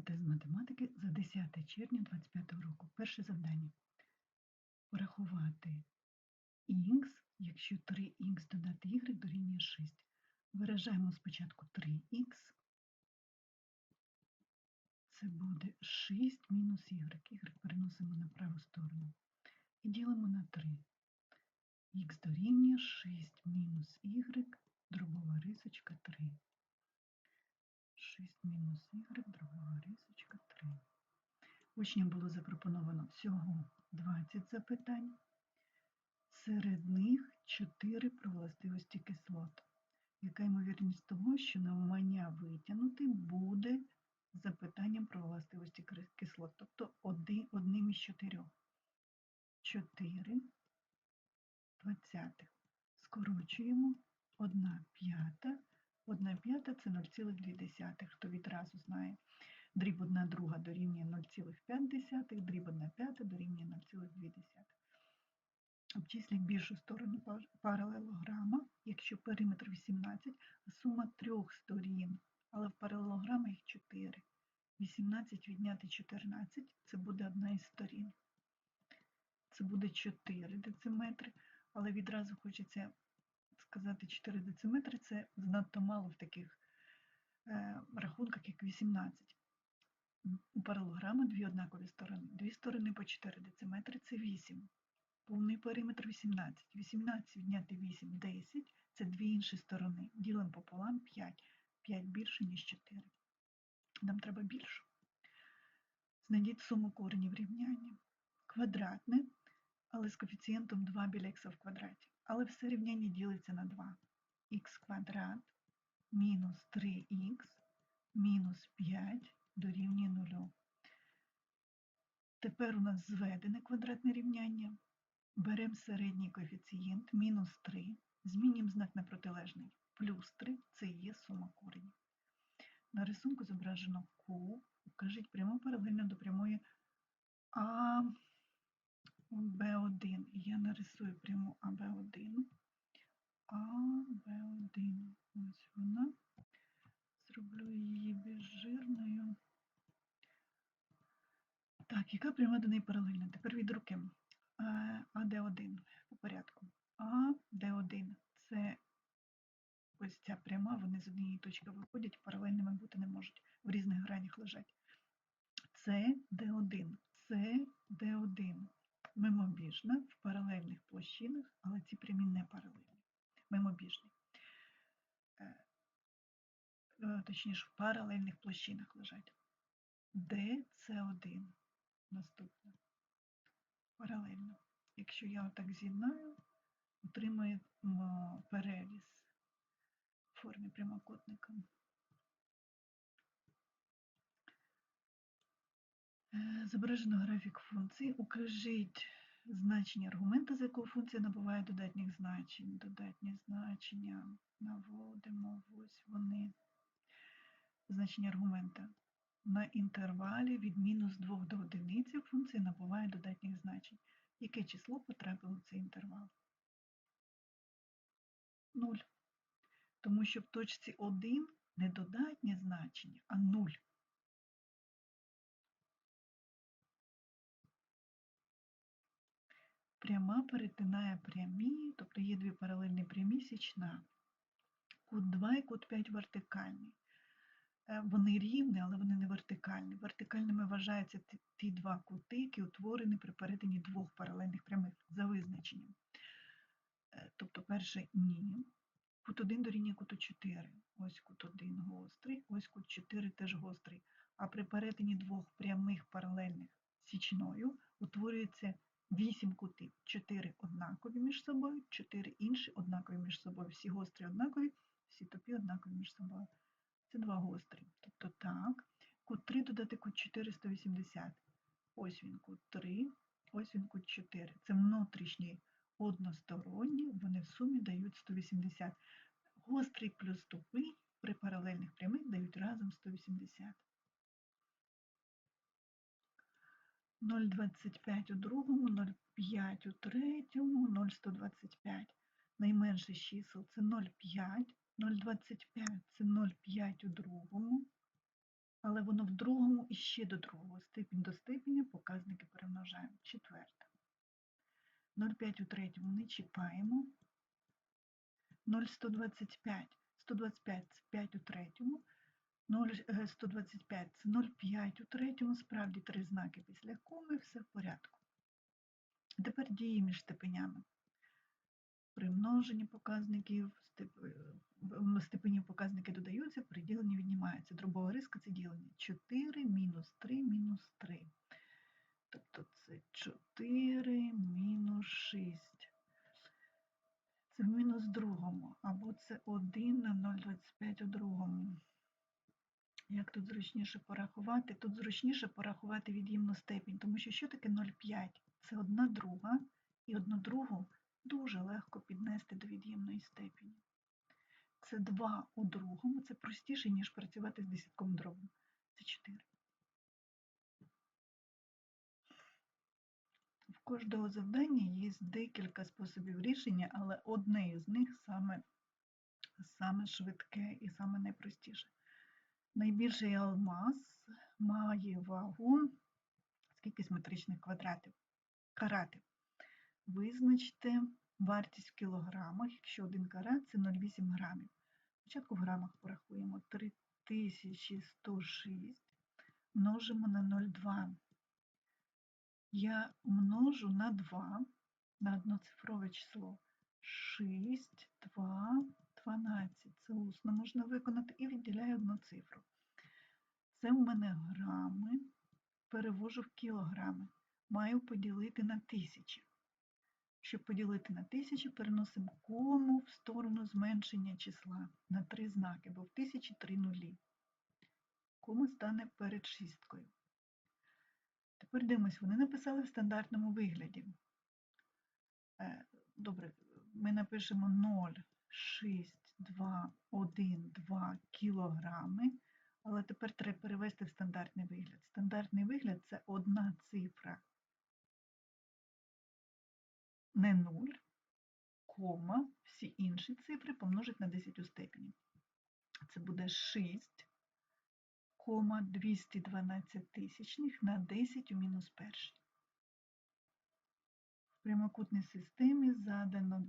Онлайн-тест з математики за 10 червня 2025 року. Перше завдання. Порахувати х, якщо 3х додати y дорівнює 6. Виражаємо спочатку 3х. Це буде 6 мінус y. y переносимо на праву сторону. І ділимо на 3. х дорівнює 6 мінус y, дробова рисочка 3. 6 мінус y, дробова рисочка 3. Учням було запропоновано всього 20 запитань. Серед них 4 про властивості кислот. Яка ймовірність того, що навмання витягнути буде запитанням про властивості кислот, тобто одним із чотирьох. 4 двадцятих. Скорочуємо 1 п'ята. 1 п'ята це 0,2. Хто відразу знає. Дріб 1 друга дорівнює 0,5, дріб 1 п'ята дорівнює 0,2. Обчисліть більшу сторону паралелограма, якщо периметр 18, а сума трьох сторін, але в паралелограма їх 4. 18 відняти 14 це буде одна із сторін. Це буде 4 дециметри, але відразу хочеться сказати 4 дециметри це занадто мало в таких е, рахунках, як 18. У паралограма дві однакові сторони. Дві сторони по 4 дециметри це 8. Повний периметр 18. 18 відняти 8 10. Це дві інші сторони. Ділимо пополам 5. 5 більше, ніж 4. Нам треба більше. Знайдіть суму коренів рівняння. Квадратне, але з коефіцієнтом 2 біля х в квадраті. Але все рівняння ділиться на 2. х квадрат мінус 3х мінус 5 дорівнює 0. Тепер у нас зведене квадратне рівняння. Беремо середній коефіцієнт мінус 3, змінюємо знак на протилежний. Плюс 3 це є сума коренів. На рисунку зображено Q. Укажіть пряму паралельно до прямої А. АБ1. Я нарисую пряму АБ1. АБ1. Ось вона. Зроблю її безжирною. Так, яка пряма до неї паралельна? Тепер від руки. АД1 по порядку. АД1 це ось ця пряма, вони з однієї точки виходять, паралельними бути не можуть, в різних гранях лежать. Це Д1, це Д1 мимобіжна в паралельних площинах, але ці прямі не паралельні. Мимобіжні. Е, е, точніше, в паралельних площинах лежать. Д це 1 Наступне. Паралельно. Якщо я отак з'єднаю, отримаємо переріз в формі прямокутника. Зображено графік функції. Укажіть значення аргумента, з якого функція набуває додатніх значень. Додатні значення наводимо, ось вони. Значення аргумента. На інтервалі від мінус 2 до одиниці функція набуває додатніх значень. Яке число потрапило в цей інтервал? 0. Тому що в точці 1 не додатнє значення, а 0. Пряма перетинає прямі, тобто є дві паралельні прямі січна. Кут 2 і кут 5 вертикальні. Е, вони рівні, але вони не вертикальні. Вертикальними вважаються ті два кути, які утворені при перетині двох паралельних прямих за визначенням. Е, тобто перше ні. Кут 1 дорівнює куту 4. Ось кут 1 гострий, ось кут 4 теж гострий. А при перетині двох прямих паралельних січною утворюється 8 кутів, 4 однакові між собою, 4 інші однакові між собою. Всі гострі однакові, всі тупі однакові між собою. Це два гострі. Тобто так, кут 3 додати кут 4 180. Ось він кут 3, ось він кут 4. Це внутрішні односторонні, вони в сумі дають 180. Гострий плюс тупий при паралельних прямих дають разом 180. 0,25 у другому, 0,5 у третьому, 0,125. Найменше чисел це 0,5, 0,25 це 0,5 у другому, але воно в другому і ще до другого. Степінь до степеня показники перемножаємо. Четверте. 0,5 у третьому не чіпаємо. 0,125. 125 це 5 у третьому. 0,125 це 0,5 у третьому. Справді три знаки після коми, все в порядку. Тепер дії між степенями. При множенні показників степені показники додаються, при діленні віднімаються. Дробова риска це ділення. 4 мінус 3 мінус 3. Тобто це 4 мінус 6. Це в мінус другому, або це 1 на 0,25 у другому. Як тут зручніше порахувати? Тут зручніше порахувати від'ємну степінь, тому що що таке 0,5? Це одна друга, і одну другу дуже легко піднести до від'ємної степені. Це 2 у другому, це простіше, ніж працювати з десятковим дробом. Це 4. В кожного завдання є декілька способів рішення, але одне із них саме, саме швидке і саме найпростіше. Найбільший алмаз має вагу скільки метричних квадратів, каратів. Визначте вартість в кілограмах, якщо 1 карат це 0,8 грамів. Спочатку в грамах порахуємо 3106 множимо на 0,2. Я множу на 2 на одноцифрове число 6, 2, 12. Це усно можна виконати і відділяю одну цифру. Це в мене грами, перевожу в кілограми. Маю поділити на тисячі. Щоб поділити на тисячі, переносимо кому в сторону зменшення числа на три знаки, бо в тисячі три нулі. Кома стане перед шісткою. Тепер дивимось, вони написали в стандартному вигляді. Е, Добре, ми напишемо 0, 6, 2, 1, 2 кілограми, але тепер треба перевести в стандартний вигляд. Стандартний вигляд це одна цифра, не 0, кома, всі інші цифри помножить на 10 у степені. Це буде 6, кома 212 тисячних на 10 у мінус перший. В прямокутній системі задано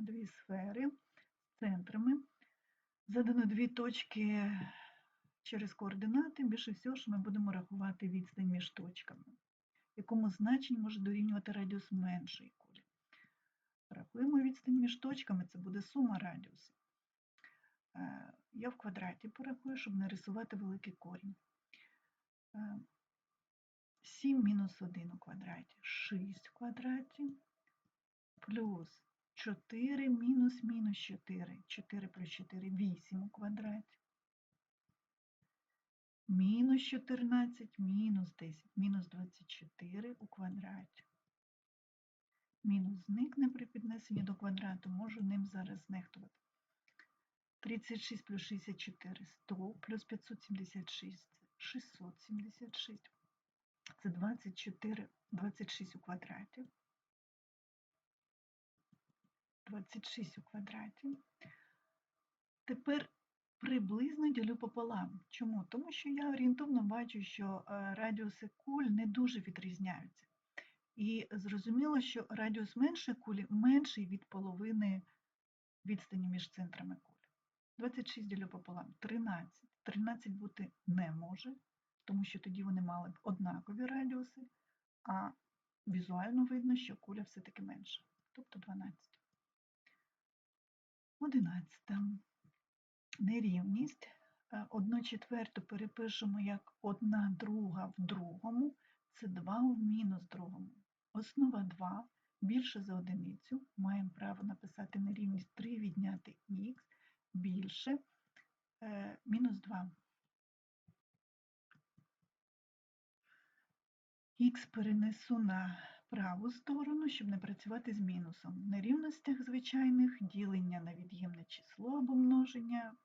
дві сфери з центрами. Задано дві точки через координати. Більше всього, що ми будемо рахувати відстань між точками, якому значенні може дорівнювати радіус меншої кулі. Рахуємо відстань між точками, це буде сума радіусів. Е, Я в квадраті порахую, щоб нарисувати великий корінь. 7 мінус 1 у квадраті, 6 в квадраті, плюс 4 мінус мінус 4, 4 плюс 4, 8 у квадраті, мінус 14, мінус 10, мінус 24 у квадраті. Мінус зникне при піднесенні до квадрату, можу ним зараз знехтувати. 36 плюс 64 – 100, плюс 576 – 676. Це 24, 26 у квадраті. 26 у квадраті. Тепер приблизно ділю пополам. Чому? Тому що я орієнтовно бачу, що е, радіуси куль не дуже відрізняються. І зрозуміло, що радіус меншої кулі менший від половини відстані між центрами куль. 26 ділю пополам 13. 13 бути не може, тому що тоді вони мали б однакові радіуси, а візуально видно, що куля все-таки менша, тобто 12. 11. Нерівність. Одну четверту перепишемо як 1 друга в другому, це 2 в мінус другому. Основа 2 більше за одиницю. Маємо право написати нерівність 3 відняти х більше е, мінус 2. Х перенесу на праву сторону, щоб не працювати з мінусом. В нерівностях звичайних ділення на від'ємне число або множення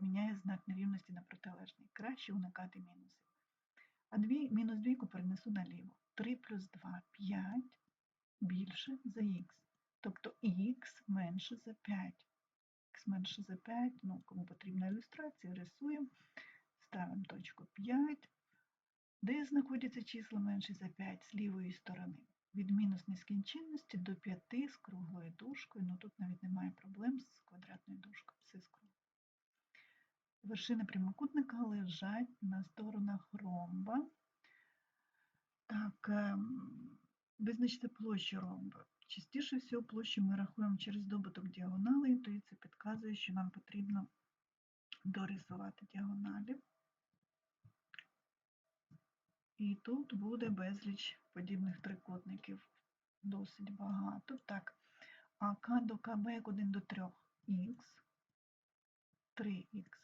міняє знак нерівності на протилежний. Краще уникати мінусів. А дві, мінус двійку перенесу наліво. 3 плюс 2 – 5 більше за х. Тобто х менше за 5. Х менше за 5, ну, кому потрібна ілюстрація, рисуємо. ставимо точку 5, де знаходяться числа менше за 5 з лівої сторони. Від мінус нескінченності до 5 з круглою дужкою, ну тут навіть немає проблем з квадратною дужкою, все з круглою. Вершини прямокутника лежать на сторонах ромба. Так, ем, визначте площу ромба. Частіше всього площу ми рахуємо через добуток діагоналей, то і це підказує, що нам потрібно дорисувати діагоналі. І тут буде безліч подібних трикутників. Досить багато. Так, АК до КБ як 1 до 3 х, 3х.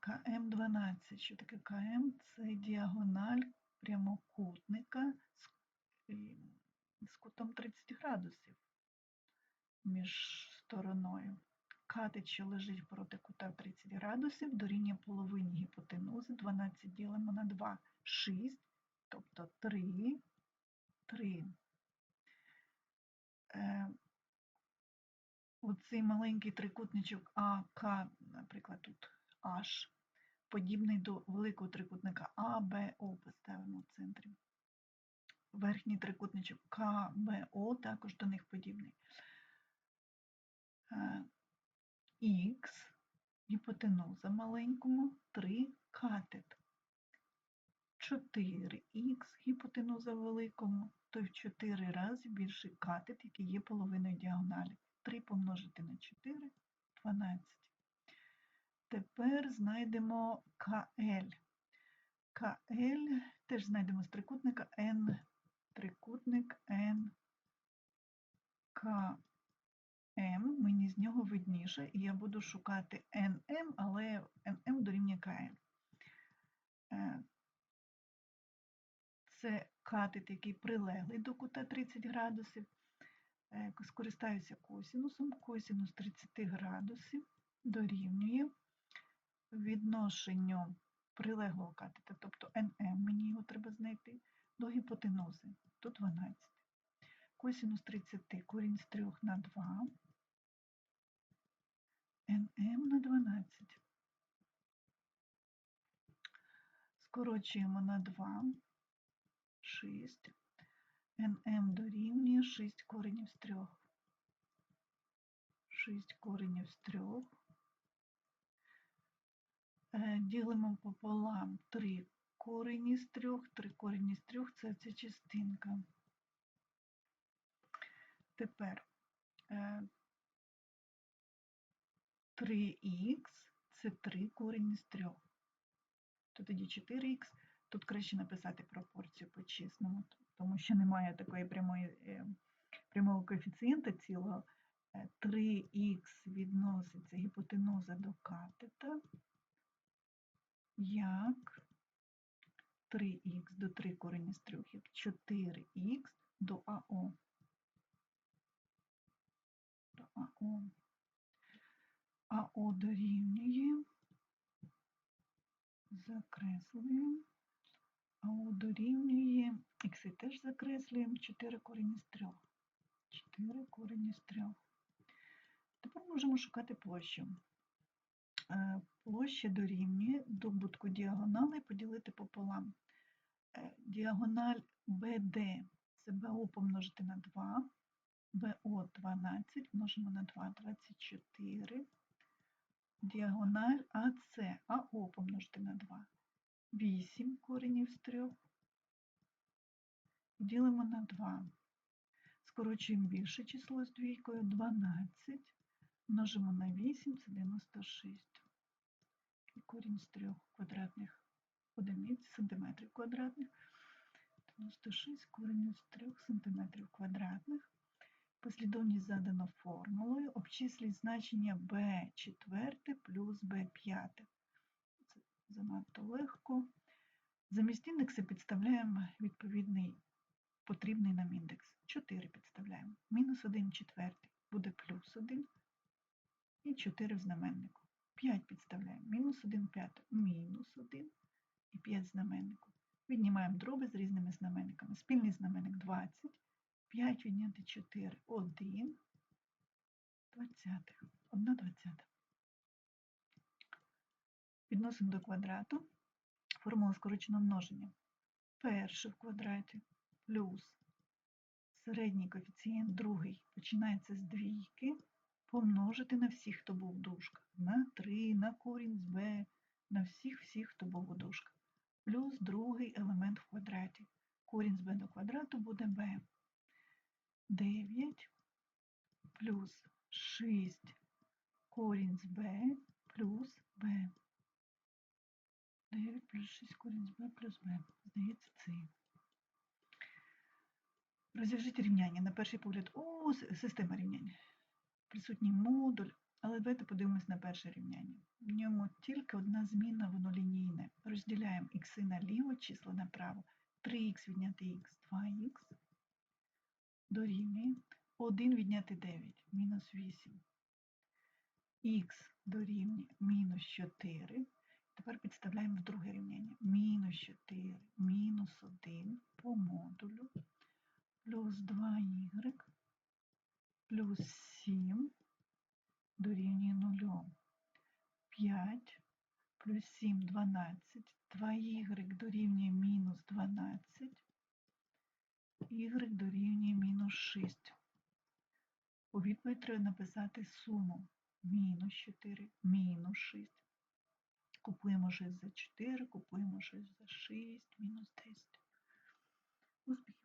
КМ 12. Що таке КМ? Це діагональ прямокутника з, з кутом 30 градусів між стороною. Катет, що лежить проти кута 30 градусів, дорівнює половині гіпотенузи. 12 ділимо на 2, 6, тобто 3, 3. Е, Оцей маленький трикутничок АК, наприклад, тут H, подібний до великого трикутника АБО, поставимо в центрі. Верхній трикутничок КБО також до них подібний. Х, гіпотенуза маленькому, 3 катет. 4х гіпотенуза великому, то в 4 рази більший катет, який є половиною діагоналі. 3 помножити на 4 12. Тепер знайдемо КЛ. КЛ теж знайдемо з трикутника N, трикутник N, КМ, мені з нього видніше, і я буду шукати NM, але NM дорівнює КЛ. Е, це катет, який прилеглий до кута 30 градусів. Е, скористаюся косінусом. Косінус 30 градусів дорівнює відношенню прилеглого катета, тобто НМ, мені його треба знайти, до гіпотенузи, до 12. Косінус 30 корінь з 3 на 2, НМ на 12. Скорочуємо на 2, 6. НМ дорівнює 6 коренів з 3. 6 коренів з 3. Е, ділимо пополам 3 корені з 3, 3 корені з 3 це ця частинка. Тепер 3х це 3 корені з 3. То тоді 4х, тут краще написати пропорцію по чесному, тому що немає такої прямої, е, прямого коефіцієнта цілого. 3х відноситься гіпотенуза до катета як 3х до 3 корені з 3, як 4х до АО. До АО. АО дорівнює, закреслюємо, АО дорівнює, х теж закреслюємо, 4 корені з 3. 4 корені з 3. Тепер можемо шукати площу. Е, площа дорівнює добутку діагоналей поділити пополам. Е, діагональ BD це БО помножити на 2, БО 12 множимо на 2, 24. Діагональ АС, АО помножити на 2, 8 коренів з 3. Ділимо на 2. Скорочуємо більше число з двійкою 12. Множимо на 8, це 96. І корінь з 3 квадратних одиниць сантиметрів квадратних. 96 корінь з 3 сантиметрів квадратних. Послідовність задано формулою. Обчисліть значення b4 плюс b5. Це занадто легко. Замість індекса підставляємо відповідний потрібний нам індекс. 4 підставляємо. Мінус 1 четвертий буде плюс 1 і 4 в знаменнику. 5 підставляємо. Мінус 1 п'ятий, мінус 1 і 5 в знаменнику. Віднімаємо дроби з різними знаменниками. Спільний знаменник 20, 5 відняти 4, 1, 20, 1 двадцята. Підносимо до квадрату. Формула скороченого множення. Перше в квадраті плюс середній коефіцієнт, другий, починається з двійки, помножити на всіх, хто був в дужках. На 3, на корінь з b, на всіх всіх, хто був у дужках. Плюс другий елемент в квадраті. Корінь з b до квадрату буде b. 9 плюс 6 корінь з b плюс b. 9 плюс 6 корінь з b плюс b. Здається, це. Розв'яжіть рівняння. На перший погляд, о, система рівнянь. Присутній модуль, але давайте подивимось на перше рівняння. В ньому тільки одна зміна, воно лінійне. Розділяємо ікси наліво, числа направо. 3х відняти х, 2х дорівнює 1 відняти 9, мінус 8. х дорівнює мінус 4. Тепер підставляємо в друге рівняння. Мінус 4, мінус 1 по модулю, плюс 2y, плюс 7 дорівнює 0. 5 плюс 7 – 12. 2y дорівнює мінус 12. y дорівнює мінус 6. У відповідь треба написати суму. Мінус 4, мінус 6. Купуємо 6 за 4, купуємо 6 за 6, мінус 10. Успіхів!